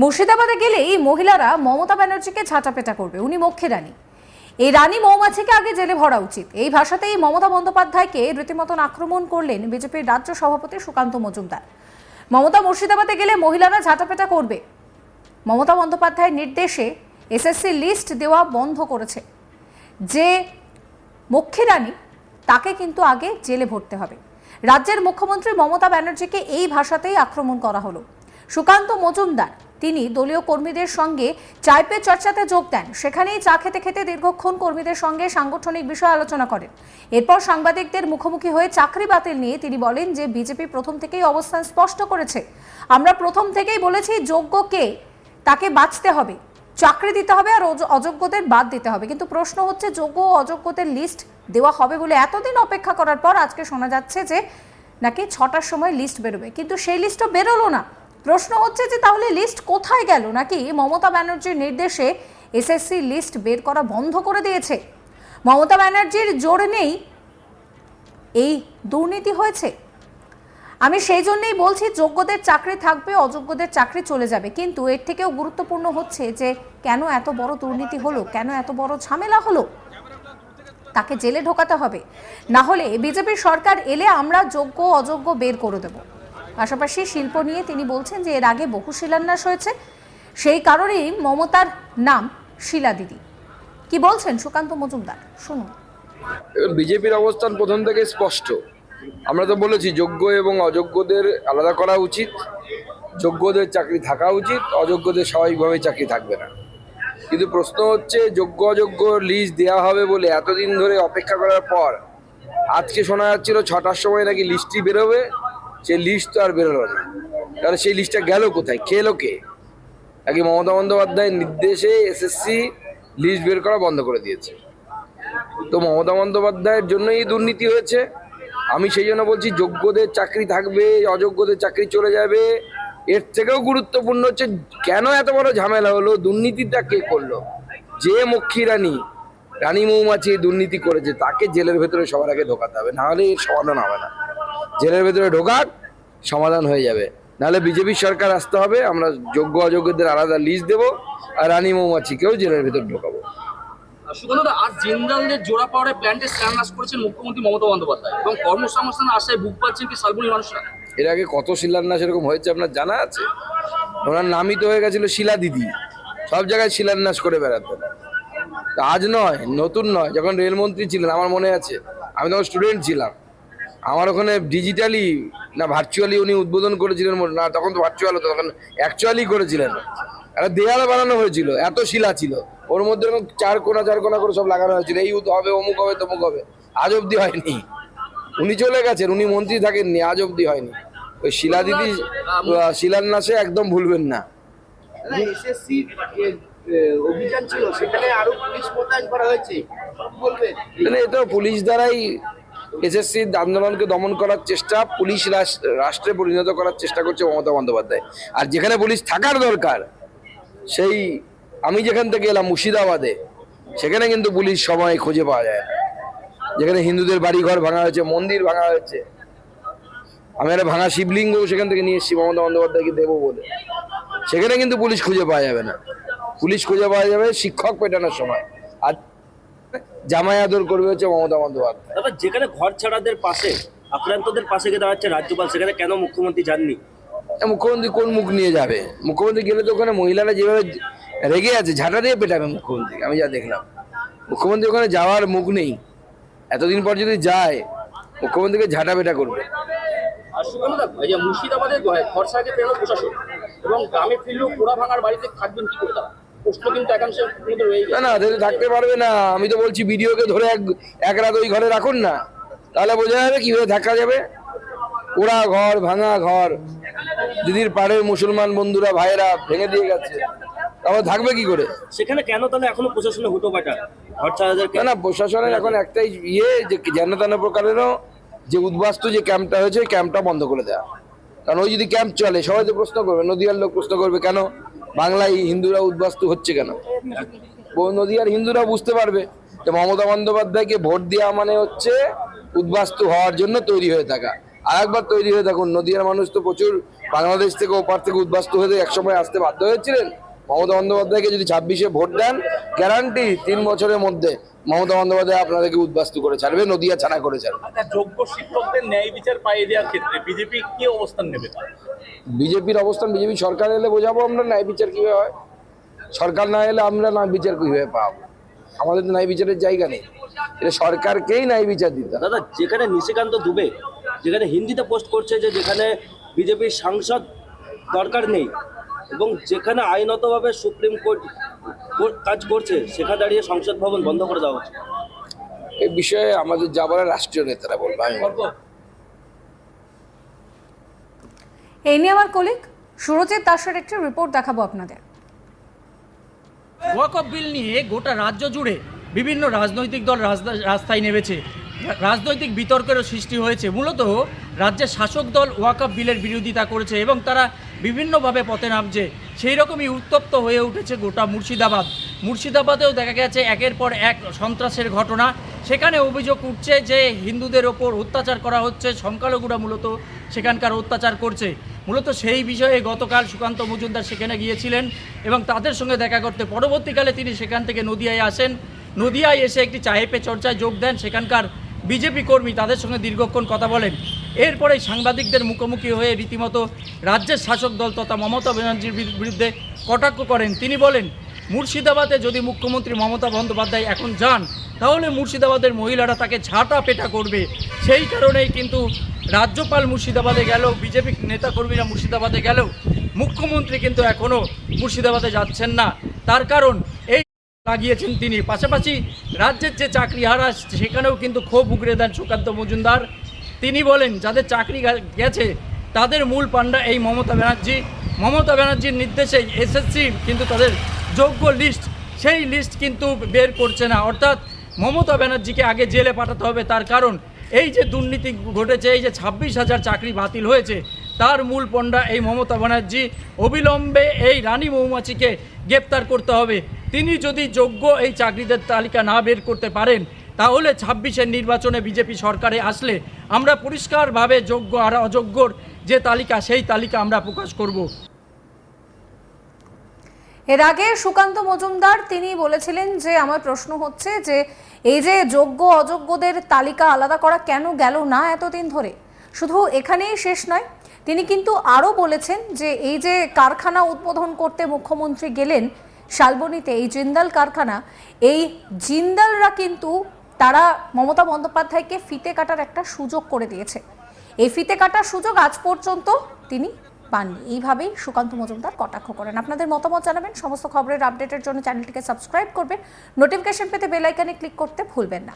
মুর্শিদাবাদে গেলেই মহিলারা মমতা ব্যানার্জিকে ঝাঁটাপেটা করবে। উনি মক্ষে রানী। এই রানী মৌমাছিকে আগে জেলে ভরা উচিত। এই ভাষাতেই মমতা বন্দ্যোপাধ্যায়কে রীতিমতন আক্রমণ করলেন বিজেপির রাজ্য সভাপতি সুকান্ত মজুমদার। মমতা মুর্শিদাবাদে গেলে মহিলারা ঝাঁটাপেটা করবে। মমতা বন্দ্যোপাধ্যায়ের নির্দেশে এসএসসি লিস্ট দেওয়া বন্ধ করেছে। যে মক্ষী রানী, তাকে কিন্তু আগে জেলে ভরতে হবে। রাজ্যের মুখ্যমন্ত্রী মমতা ব্যানার্জিকে এই ভাষাতেই আক্রমণ করা হলো। সুকান্ত মজুমদার তিনি দলীয় কর্মীদের সঙ্গে চায় পে চর্চাতে যোগ দেন। সেখানেই চা খেতে খেতে দীর্ঘক্ষণ কর্মীদের সঙ্গে সাংগঠনিক বিষয় আলোচনা করেন। এরপর সাংবাদিকদের মুখোমুখি হয়ে চাকরি বাতিল নিয়ে তিনি বলেন যে, বিজেপি প্রথম থেকেই অবস্থান স্পষ্ট করেছে। আমরা প্রথম থেকেই বলেছি, যোগ্য কে? তাকে বাঁচতে হবে। চাকরি দিতে হবে আর অযোগ্যদের বাদ দিতে হবে। কিন্তু প্রশ্ন হচ্ছে, যোগ্য ও অযোগ্যদের লিস্ট দেওয়া হবে বলে এতদিন অপেক্ষা করার পর আজকে শোনা যাচ্ছে যে, নাকি ছটার সময় লিস্ট বেরোবে। কিন্তু সেই লিস্টও বেরোলো না। প্রশ্ন হচ্ছে যে তাহলে লিস্ট কোথায় গেল? নাকি মমতা ব্যানার্জির নির্দেশে এসএসসি লিস্ট বের করা বন্ধ করে দিয়েছে? মমতা ব্যানার্জির জোর নেই এই দুর্নীতি হয়েছে। আমি সেই জন্যই বলছি যোগ্যদের চাকরি থাকবে, অযোগ্যদের চাকরি চলে যাবে। কিন্তু এর থেকেও গুরুত্বপূর্ণ হচ্ছে যে কেন এত বড় দুর্নীতি হলো? কেন এত বড় ঝামেলা হলো? তাকে জেলে ঢোকাতে হবে। না হলে বিজেপি সরকার এলে আমরা যোগ্য, অযোগ্য বের করে দেব। পাশাপাশি শিল্প নিয়ে তিনি বলছেন যে এর আগে বহু শিলান্যাস হয়েছে। সেই কারণেই মমতার নাম শিলা দিদি। কি বলছেন সুকান্ত মজুমদার? শুনুন। বিজেপির অবস্থান প্রথম থেকে স্পষ্ট। আমরা তো বলেছি, যোগ্য এবং অযোগ্যদের আলাদা করা উচিত। যোগ্যদের চাকরি থাকা উচিত, অযোগ্যদের স্বাভাবিকভাবে চাকরি থাকবে না। কিন্তু প্রশ্ন হচ্ছে, যোগ্য অযোগ্য লিস্ট দেওয়া হবে বলে এতদিন ধরে অপেক্ষা করার পর, আজকে শোনা যাচ্ছিল ছটার সময় নাকি লিস্টটি বেরোবে। সেই লিস্ট তো আর বেরোলো না। তাহলে সেই লিস্টটা গেল কোথায়? খেলো কে? আগে মমতা বন্দ্যোপাধ্যায়ের নির্দেশে এসএসসি লিস্ট বের করা বন্ধ করে দিয়েছে। তো মমতা বন্দ্যোপাধ্যায়ের জন্যই দুর্নীতি হয়েছে। আমি সেই জন্য বলছি, যোগ্যদের চাকরি থাকবে, অযোগ্যদের চাকরি চলে যাবে। এর থেকেও গুরুত্বপূর্ণ হচ্ছে, কেন এত বড় ঝামেলা হলো? দুর্নীতিটা কে করল? যে মক্ষী রানী রানী মৌমাছি দুর্নীতি করেছে, তাকে জেলের ভেতরে সবার আগে ঢোকাতে হবে নাহলে এর সমাধান হবে না। জেলের ভেতরে ঢোকাক সমাধান হয়ে যাবে। নাহলে বিজেপি সরকার আসতে হবে আমরা যোগ্য অযোগ্যদের আলাদা লিস্ট দেবো আর রানী মৌমাছিকেও জেলের ভেতর ঢোকাবো। সুগন্ধদা আজ জিন্দালদের জোড়া পাওয়ারে স্ল্যাম করেছেন মুখ্যমন্ত্রী মমতা বন্দ্যোপাধ্যায়। এবং কর্মসংস্থান আশায় বুক পাচ্ছেন কি শালবনী মানুষরা? এর আগে কত শিলান্যাস এরকম হয়েছে আপনার জানা আছে? ওনার নামই তো হয়ে গেছিল শিলা দিদি। সব জায়গায় শিলান্যাস করে বেড়াতেন। আজ নয় নতুন নয়। যখন রেলমন্ত্রী ছিলেন আমার মনে আছে আমি তখন স্টুডেন্ট ছিলাম। আমার ওখানে ডিজিটালি না ভার্চুয়ালি উনি উদ্বোধন করেছিলেন না তখন তো ভার্চুয়াল হতো তখন অ্যাকচুয়ালি করেছিলেন। একটা দেয়াল বানানো হয়েছিল এত শিলা ছিল। ওর মধ্যে এরকম চার কোনা চার কোনা করে সব লাগানো হয়েছিল। এই হবে অমুক হবে তমুক হবে। আজ অব্দি হয়নি। উনি চলে গেছেন উনি মন্ত্রী থাকেননি আজ অব্দি হয়নি। ওই শিলা দিদি শিলান্যাসে একদম ভুলবেন না। অভিযান ছিল সেখানে আরও পুলিশ মোতায়েন করা হয়েছে। এটা পুলিশ দ্বারাই এসএসসি আন্দোলনকে দমন করার চেষ্টা, পুলিশ রাষ্ট্রে পরিণত করার চেষ্টা করছে মমতা বন্দ্যোপাধ্যায়। আর যেখানে পুলিশ থাকার দরকার, সেই, আমি যেখান থেকে এলাম মুর্শিদাবাদে, সেখানে কিন্তু পুলিশ সময় খুঁজে পাওয়া যায় যেখানে হিন্দুদের বাড়ি ঘর ভাঙা হয়েছে, মন্দির ভাঙা হয়েছে, আমি একটা ভাঙা শিবলিঙ্গ সেখান থেকে নিয়ে এসেছি, মমতা বন্দ্যোপাধ্যায়কে দেবো বলে। সেখানে কিন্তু পুলিশ খুঁজে পাওয়া যাবে না। পুলিশ খুঁজে পাওয়া যাবে শিক্ষক পেটানোর সময়। আর জামাই আদর করবে হচ্ছে মমতা বন্দ্যোপাধ্যায়। দাদা যেখানে ঘর ছাড়াদের পাশে আক্রান্তদের পাশে গিয়ে দাঁড়াচ্ছে রাজ্যপাল সেখানে কেন মুখ্যমন্ত্রী যাননি? মুখ্যমন্ত্রী কোন মুখ নিয়ে যাবে? মুখ্যমন্ত্রী গেলে তো ওখানে মহিলারা যেভাবে রেগে আছে ঝাঁটা দিয়ে পেটাবে মুখ্যমন্ত্রী আমি যা দেখলাম। মুখ্যমন্ত্রী ওখানে যাওয়ার মুখ নেই। এতদিন পর যদি যায় মুখ্যমন্ত্রীকে ঝাঁটা পেটা করবে। মুর্শিদাবাদের খরসাকে পেল প্রশাসন এবং গ্রামে ফিরলেও পোড়া ভাঙার বাড়িতে থাকবেন কি করে না না তাহলে থাকতে পারবে না। আমি তো বলছি ভিডিওকে ধরে এক এক রাত ওই ঘরে রাখুন না। তাহলে বোঝা যাবে কীভাবে থাকা যাবে। পোড়া ঘর ভাঙা ঘর দিদির পাড়ের মুসলমান বন্ধুরা ভাইয়েরা ভেঙে দিয়ে গেছে। তারপর থাকবে কি করে? সেখানে কেন তাহলে এখনও প্রশাসনে হুটো পাটা? না না প্রশাসনের এখন একটাই ইয়ে যে যেন তেন প্রকারেরও যে উদ্বাস্তু যে ক্যাম্পটা হয়েছে ওই ক্যাম্পটা বন্ধ করে দেওয়া কারণ ওই যদি ক্যাম্প চলে সবাই তো প্রশ্ন করবে নদীয়ার লোক প্রশ্ন করবে কেন? বাংলায় হিন্দুরা উদ্বাস্তু হচ্ছে কেন? নদীয়ার হিন্দুরা বুঝতে পারবে যে মমতা বন্দ্যোপাধ্যায়কে ভোট দেওয়া মানে হচ্ছে উদ্বাস্তু হওয়ার জন্য তৈরি হয়ে থাকা। আর একবার তৈরি হয়ে থাকুন নদীয়ার মানুষ তো প্রচুর বাংলাদেশ থেকে ওপার থেকে উদ্বাস্ত হয়ে একসময় আসতে বাধ্য হয়েছিলেন। মমতা বন্দ্যোপাধ্যায়কে যদি ছাব্বিশে ভোট দেন গ্যারান্টি তিন বছরের মধ্যে মমতা বন্দ্যোপাধ্যায় আপনাদেরকে উদ্বাস্তু করে ছাড়বে, নদিয়া ছাড়া করে ছাড়বে। আচ্ছা যোগ্য শিক্ষকদের ন্যায় বিচার পাইয়ে দেওয়ার ক্ষেত্রে বিজেপি কি অবস্থান নেবে? বিজেপির অবস্থান বিজেপি সরকার এলে বোঝাবো আমরা ন্যায় বিচার কীভাবে হয়? সরকার না এলে আমরা ন্যায় বিচার কীভাবে পাবো? আমাদের তো ন্যায় বিচারের জায়গা নেই। এটা সরকারকেই ন্যায় বিচার দিতে দাদা যেখানে নিশিকান্ত দুবে যেখানে হিন্দিতে পোস্ট করছে যে যেখানে বিজেপির সাংসদ দরকার নেই এবং যেখানে আইনতভাবে সুপ্রিম কোর্ট কাজ করছে সেখানে দাঁড়িয়ে সংসদ ভবন বন্ধ করে দেওয়া হচ্ছে। এই বিষয়ে আমাদের যা যাবার রাষ্ট্রীয় নেতারা বলব আমি বলব না। এই নিয়ে আমার কলিগ সুরজিৎ দাসের একটি রিপোর্ট দেখাবো আপনাদের। ওয়াকফ বিল নিয়ে গোটা রাজ্য জুড়ে বিভিন্ন রাজনৈতিক দল রাস্তায় নেমেছে। রাজনৈতিক বিতর্কেরও সৃষ্টি হয়েছে। মূলত রাজ্যের শাসক দল ওয়াকফ বিলের বিরোধিতা করেছে এবং তারা বিভিন্নভাবে পথে নামছে। সেই রকমই উত্তপ্ত হয়ে উঠেছে গোটা মুর্শিদাবাদ। মুর্শিদাবাদেও দেখা গেছে একের পর এক সন্ত্রাসের ঘটনা। সেখানে অভিযোগ উঠছে যে হিন্দুদের ওপর অত্যাচার করা হচ্ছে। সংখ্যালঘুরা মূলত সেখানকার অত্যাচার করছে। মূলত সেই বিষয়ে গতকাল সুকান্ত মজুমদার সেখানে গিয়েছিলেন এবং তাদের সঙ্গে দেখা করতে পরবর্তীকালে তিনি সেখান থেকে নদিয়ায় আসেন। নদিয়ায় এসে একটি চাহেপে চর্চায় যোগ দেন। সেখানকার বিজেপি কর্মী তাদের সঙ্গে দীর্ঘক্ষণ কথা বলেন। এরপরে সাংবাদিকদের মুখোমুখি হয়ে রীতিমতো রাজ্যের শাসক দল তথা মমতা ব্যানার্জির বিরুদ্ধে কটাক্ষ করেন। তিনি বলেন মুর্শিদাবাদে যদি মুখ্যমন্ত্রী মমতা বন্দ্যোপাধ্যায় এখন যান, তাহলে মুর্শিদাবাদের মহিলারা তাকে ঝাঁটা পেটা করবে। সেই কারণেই কিন্তু রাজ্যপাল মুর্শিদাবাদে গেল, বিজেপি নেতাকর্মীরা মুর্শিদাবাদে গেলেও মুখ্যমন্ত্রী কিন্তু এখনও মুর্শিদাবাদে যাচ্ছেন না। তার কারণ এই লাগিয়েছেন তিনি। পাশাপাশি রাজ্যের যে চাকরি হারা, সেখানেও কিন্তু ক্ষোভ উগড়ে দেন সুকান্ত মজুমদার। তিনি বলেন, যাদের চাকরি গেছে, তাদের মূল পাণ্ডা এই মমতা ব্যানার্জি। মমতা ব্যানার্জির নির্দেশে এসএসসি কিন্তু তাদের যোগ্য লিস্ট সেই লিস্ট কিন্তু বের করছে না। অর্থাৎ মমতা ব্যানার্জিকে আগে জেলে পাঠাতে হবে তার কারণ, এই যে দুর্নীতি ঘটেছে, এই যে ছাব্বিশ হাজার চাকরি বাতিল হয়েছে, তার মূল পণ্ডা এই মমতা ব্যানার্জি। অবিলম্বে এই রানী মৌমাছিকে গ্রেপ্তার করতে হবে। তিনি যদি যোগ্য এই চাকরিদের তালিকা না বের করতে পারেন, তাহলে ছাব্বিশের নির্বাচনে বিজেপি সরকারে আসলে আমরা পরিষ্কারভাবে যোগ্য আর অযোগ্যর যে তালিকা, সেই তালিকা আমরা প্রকাশ করব। এর আগে সুকান্ত মজুমদার তিনি বলেছিলেন যে, আমার প্রশ্ন হচ্ছে যে, এই যে যোগ্য অযোগ্যদের তালিকা আলাদা করা কেন গেল না এতদিন ধরে? শুধু এখানেই শেষ নয়, তিনি কিন্তু আরও বলেছেন যে, এই যে কারখানা উদ্বোধন করতে মুখ্যমন্ত্রী গেলেন শালবনীতে, এই জিন্দাল কারখানা, এই জিন্দালরা কিন্তু তারা মমতা বন্দ্যোপাধ্যায়কে ফিতে কাটার একটা সুযোগ করে দিয়েছে। এই ফিতে কাটার সুযোগ আজ পর্যন্ত তিনি পাননি। এইভাবেই সুকান্ত মজুমদার কটাক্ষ করেন। আপনাদের মতামত জানাবেন, সমস্ত খবরের আপডেটের জন্য চ্যানেলটিকে সাবস্ক্রাইব করবেন। নোটিফিকেশন পেতে বেলাইকানে ক্লিক করতে ভুলবেন না।